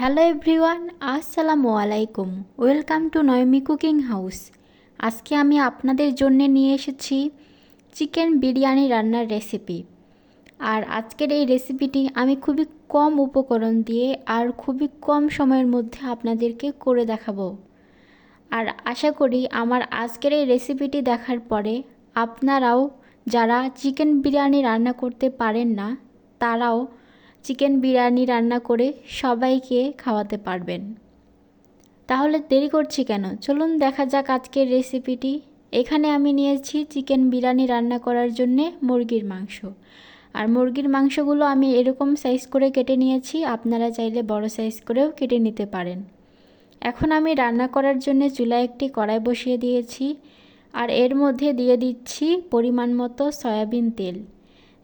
Hello everyone আসসালামু আলাইকুম welcome to Naimi cooking house আজকে আমি আপনাদের জন্য নিয়ে এসেছি চিকেন বিরিয়ানি রান্নার রেসিপি আর আজকের এই রেসিপিটি আমি খুবই কম উপকরণ দিয়ে আর খুবই কম সময়ের মধ্যে আপনাদেরকে করে দেখাবো। আর আশা করি আমার আজকের এই রেসিপিটি দেখার পরে আপনারাও যারা চিকেন বিরিয়ানি রান্না করতে পারেন না, তারাও চিকেন বিরিয়ানি রান্না করে সবাইকে খাওয়াতে পারবেন। তাহলে দেরি করছি কেন? চলুন দেখা যাক আজকের রেসিপিটি। এখানে আমি নিয়েছি চিকেন বিরিয়ানি রান্না করার জন্যে মুরগির মাংস। আর মুরগির মাংসগুলো আমি এরকম সাইজ করে কেটে নিয়েছি, আপনারা চাইলে বড় সাইজ করেও কেটে নিতে পারেন। এখন আমি রান্না করার জন্য চুলায় একটি কড়াই বসিয়ে দিয়েছি। আর এর মধ্যে দিয়ে দিচ্ছি পরিমাণ মতো সয়াবিন তেল।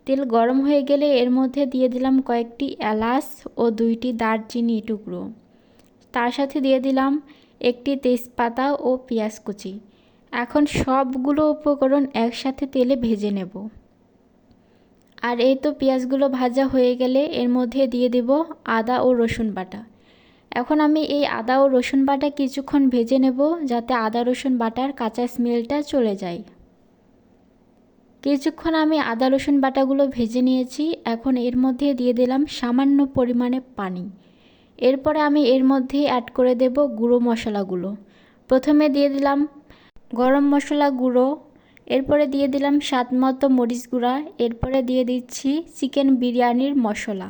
তেল গরম হয়ে গেলে এর মধ্যে দিয়ে দিলাম কয়েকটি এলাচ ও দুইটি দারচিনি টুকরো। তার সাথে দিয়ে দিলাম একটি তেজপাতা ও পেঁয়াজ কুচি। এখন সবগুলো উপকরণ একসাথে তেলে ভেজে নেব। আর এই তো পেঁয়াজগুলো ভাজা হয়ে গেলে এর মধ্যে দিয়ে দেব আদা ও রসুন বাটা। এখন আমি এই আদা ও রসুন বাটা কিছুক্ষণ ভেজে নেব যাতে আদা রসুন বাটার কাঁচা স্মেলটা চলে যায়। কিছুক্ষণ আমি আদা, রসুন বাটাগুলো ভেজে নিয়েছি। এখন এর মধ্যে দিয়ে দিলাম সামান্য পরিমাণে পানি। এরপরে আমি এর মধ্যে অ্যাড করে দেব গুঁড়ো মশলাগুলো। প্রথমে দিয়ে দিলাম গরম মশলা গুঁড়ো। এরপরে দিয়ে দিলাম স্বাদ মতো মরিচ গুঁড়া। এরপরে দিয়ে দিচ্ছি চিকেন বিরিয়ানির মশলা।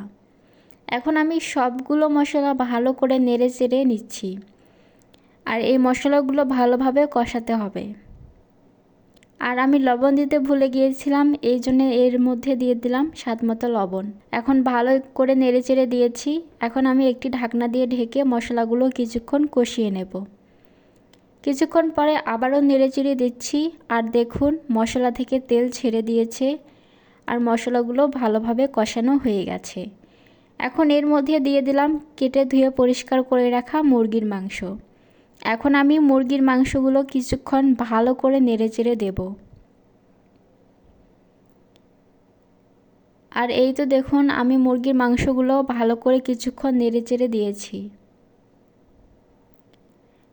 এখন আমি সবগুলো মশলা ভালো করে নেড়ে চেড়ে নিচ্ছি। আর এই মশলাগুলো ভালোভাবে কষাতে হবে। আর আমি লবণ দিতে ভুলে গিয়েছিলাম, এই জন্য এর মধ্যে দিয়ে দিলাম স্বাদ মতো লবণ। এখন ভালো করে নেড়ে চেড়ে দিয়েছি। এখন আমি একটি ঢাকনা দিয়ে ঢেকে মশলাগুলো কিছুক্ষণ কষিয়ে নেব। কিছুক্ষণ পরে আবারও নেড়ে চেড়ে দিচ্ছি। আর দেখুন, মশলা থেকে তেল ছেড়ে দিয়েছে। আর মশলাগুলো ভালোভাবে কষানো হয়ে গেছে। এখন এর মধ্যে দিয়ে দিলাম কেটে ধুয়ে পরিষ্কার করে রাখা মুরগির মাংস। এখন আমি মুরগির মাংসগুলো কিছুক্ষণ ভালো করে নেড়ে চেড়ে দেব। আর এই তো দেখুন, আমি মুরগির মাংসগুলো ভালো করে কিছুক্ষণ নেড়ে চেড়ে দিয়েছি।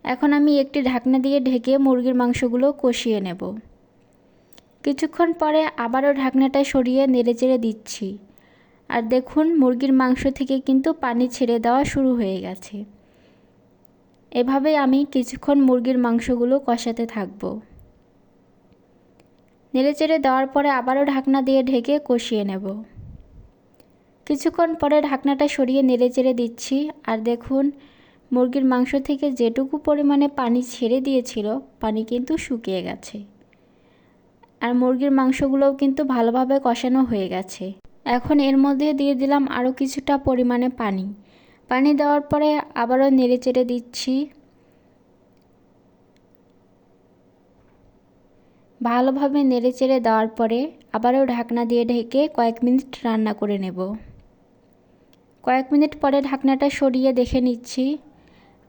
এখন আমি একটি ঢাকনা দিয়ে ঢেকে মুরগির মাংসগুলো কষিয়ে নেব। কিছুক্ষণ পরে আবারও ঢাকনাটা সরিয়ে নেড়ে চেড়ে দিচ্ছি। আর দেখুন, মুরগির মাংস থেকে কিন্তু পানি ছেড়ে দেওয়া শুরু হয়ে গেছে। এভাবে আমি কিছুক্ষণ মুরগির মাংসগুলো কষাতে থাকব। নেড়েচেড়ে দেওয়ার পরে আবারও ঢাকনা দিয়ে ঢেকে কষিয়ে নেব। কিছুক্ষণ পরে ঢাকনাটা সরিয়ে নেড়েচেড়ে দিচ্ছি। আর দেখুন, মুরগির মাংস থেকে যেটুকু পরিমাণে পানি ছেড়ে দিয়েছিল, পানি কিন্তু শুকিয়ে গেছে। আর মুরগির মাংসগুলোও কিন্তু ভালোভাবে কষানো হয়ে গেছে। এখন এর মধ্যে দিয়ে দিলাম আরও কিছুটা পরিমাণে পানি। পানি দেওয়ার পরে আবারও নেড়ে চেড়ে দিচ্ছি। ভালোভাবে নেড়ে চেড়ে দেওয়ার পরে আবারও ঢাকনা দিয়ে ঢেকে কয়েক মিনিট রান্না করে নেব। কয়েক মিনিট পরে ঢাকনাটা সরিয়ে দেখে নিচ্ছি।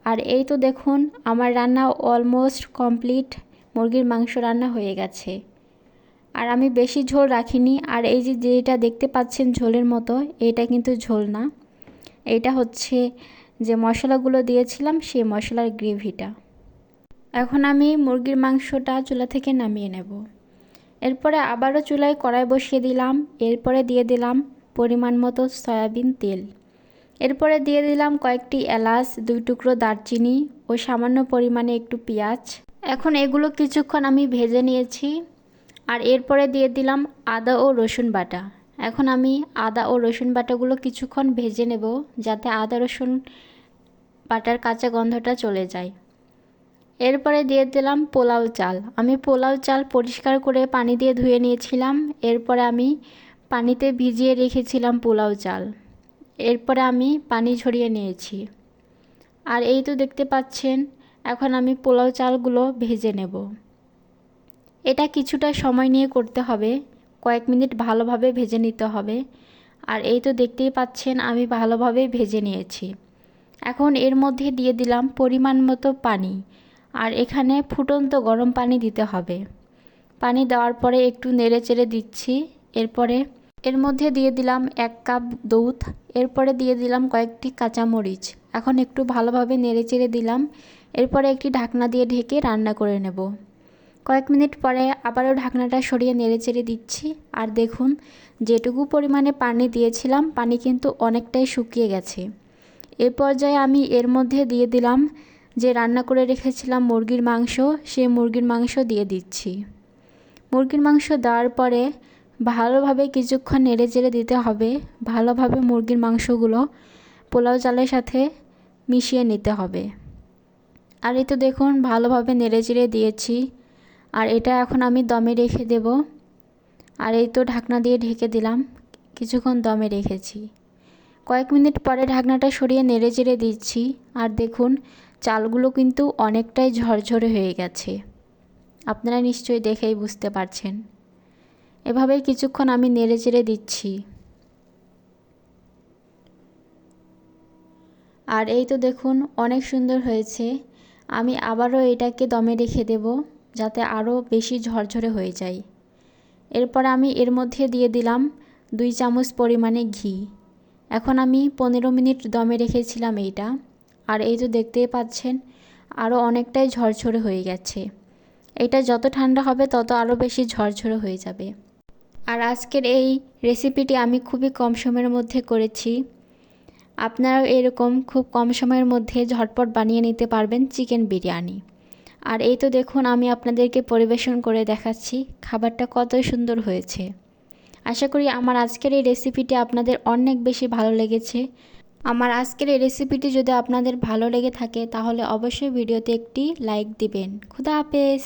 আর এই তো দেখুন, আমার রান্না অলমোস্ট কমপ্লিট মুরগির মাংস রান্না হয়ে গেছে। আর আমি বেশি ঝোল রাখিনি। আর এই যে যেটা দেখতে পাচ্ছেন ঝোলের মতো, এটা কিন্তু ঝোল না। এটা হচ্ছে যে মশলাগুলো দিয়েছিলাম, সেই মশলার গ্রেভিটা। এখন আমি মুরগির মাংসটা চুলা থেকে নামিয়ে নেব। এরপরে আবারও চুলায় কড়াই বসিয়ে দিলাম। এরপরে দিয়ে দিলাম পরিমাণ মতো সয়াবিন তেল। এরপরে দিয়ে দিলাম কয়েকটি এলাচ, দুই টুকরো দারচিনি ও সামান্য পরিমাণে একটু পেঁয়াজ। এখন এগুলো কিছুক্ষণ আমি ভেজে নিয়েছি। আর এরপরে দিয়ে দিলাম আদা ও রসুন বাটা। এখন আমি আদা ও রসুন বাটাগুলো কিছুক্ষণ ভেজে নেব যাতে আদা রসুন বাটার কাঁচা গন্ধটা চলে যায়। এরপরে দিয়ে দিলাম পোলাও চাল। আমি পোলাও চাল পরিষ্কার করে পানি দিয়ে ধুয়ে নিয়েছিলাম। এরপরে আমি পানিতে ভিজিয়ে রেখেছিলাম পোলাও চাল। এরপরে আমি পানি ঝরিয়ে নিয়েছি। আর এই তো দেখতে পাচ্ছেন, এখন আমি পোলাও চালগুলো ভেজে নেব। এটা কিছুটা সময় নিয়ে করতে হবে। কয়েক মিনিট ভালোভাবে ভেজে নিতে হবে। আর এই তো দেখতেই পাচ্ছেন, আমি ভালোভাবে ভেজে নিয়েছি। এখন এর মধ্যে দিয়ে দিলাম পরিমাণ মতো পানি। আর এখানে ফুটন্ত গরম পানি দিতে হবে। পানি দেওয়ার পরে একটু নেড়ে চেড়ে দিচ্ছি। এরপরে এর মধ্যে দিয়ে দিলাম এক কাপ দুধ। এরপরে দিয়ে দিলাম কয়েকটি কাঁচামরিচ। এখন একটু ভালোভাবে নেড়ে চেড়ে দিলাম। এরপরে একটি ঢাকনা দিয়ে ঢেকে রান্না করে নেব। কয়েক মিনিট পরে আবারও ঢাকনাটা সরিয়ে নেড়ে চেড়ে দিচ্ছি। আর দেখুন, যেটুকু পরিমাণে পানি দিয়েছিলাম, পানি কিন্তু অনেকটাই শুকিয়ে গেছে। এ পর্যায়ে আমি এর মধ্যে দিয়ে দিলাম যে রান্না করে রেখেছিলাম মুরগির মাংস সেই মুরগির মাংস দিয়ে দিচ্ছি। মুরগির মাংস দেওয়ার পরে ভালোভাবে কিছুক্ষণ নেড়ে চেড়ে দিতে হবে। ভালোভাবে মুরগির মাংসগুলো পোলাও চালের সাথে মিশিয়ে নিতে হবে। আর এই তো দেখুন, ভালোভাবে নেড়ে চেড়ে দিয়েছি। আর এটা এখন আমি দমে রেখে দেব। আর এই তো ঢাকনা দিয়ে ঢেকে দিলাম। কিছুক্ষণ দমে রেখেছি। কয়েক মিনিট পরে ঢাকনাটা সরিয়ে নেড়ে চেড়ে দিচ্ছি। আর দেখুন, চালগুলো কিন্তু অনেকটাই ঝরঝরে হয়ে গেছে। আপনারা নিশ্চয়ই দেখেই বুঝতে পারছেন। এভাবেই কিছুক্ষণ আমি নেড়ে চেড়ে দিচ্ছি। আর এই তো দেখুন, অনেক সুন্দর হয়েছে। আমি আবারও এটাকে দমে রেখে দেব। যাতে আরও বেশি ঝরঝরে হয়ে যায়। এরপর আমি এর মধ্যে দিয়ে দিলাম দুই চামচ পরিমাণে ঘি। এখন আমি পনেরো মিনিট দমে রেখেছিলাম এইটা। আর এই তো দেখতেই পাচ্ছেন আরও অনেকটাই ঝরঝরে হয়ে গেছে। এটা যত ঠান্ডা হবে তত আরও বেশি ঝরঝরে হয়ে যাবে। আর আজকের এই রেসিপিটি আমি খুবই কম সময়ের মধ্যে করেছি। আপনারাও এরকম খুব কম সময়ের মধ্যে ঝটপট বানিয়ে নিতে পারবেন চিকেন বিরিয়ানি। আর এই তো দেখুন, আমি আপনাদেরকে পরিবেশন করে দেখাচ্ছি খাবারটা কত সুন্দর হয়েছে। আশা করি আমার আজকের এই রেসিপিটি আপনাদের অনেক বেশি ভালো লেগেছে। আমার আজকের এই রেসিপিটি যদি আপনাদের ভালো লেগে থাকে, তাহলে অবশ্যই ভিডিওতে একটি লাইক দিবেন। খুদা হাফেজ!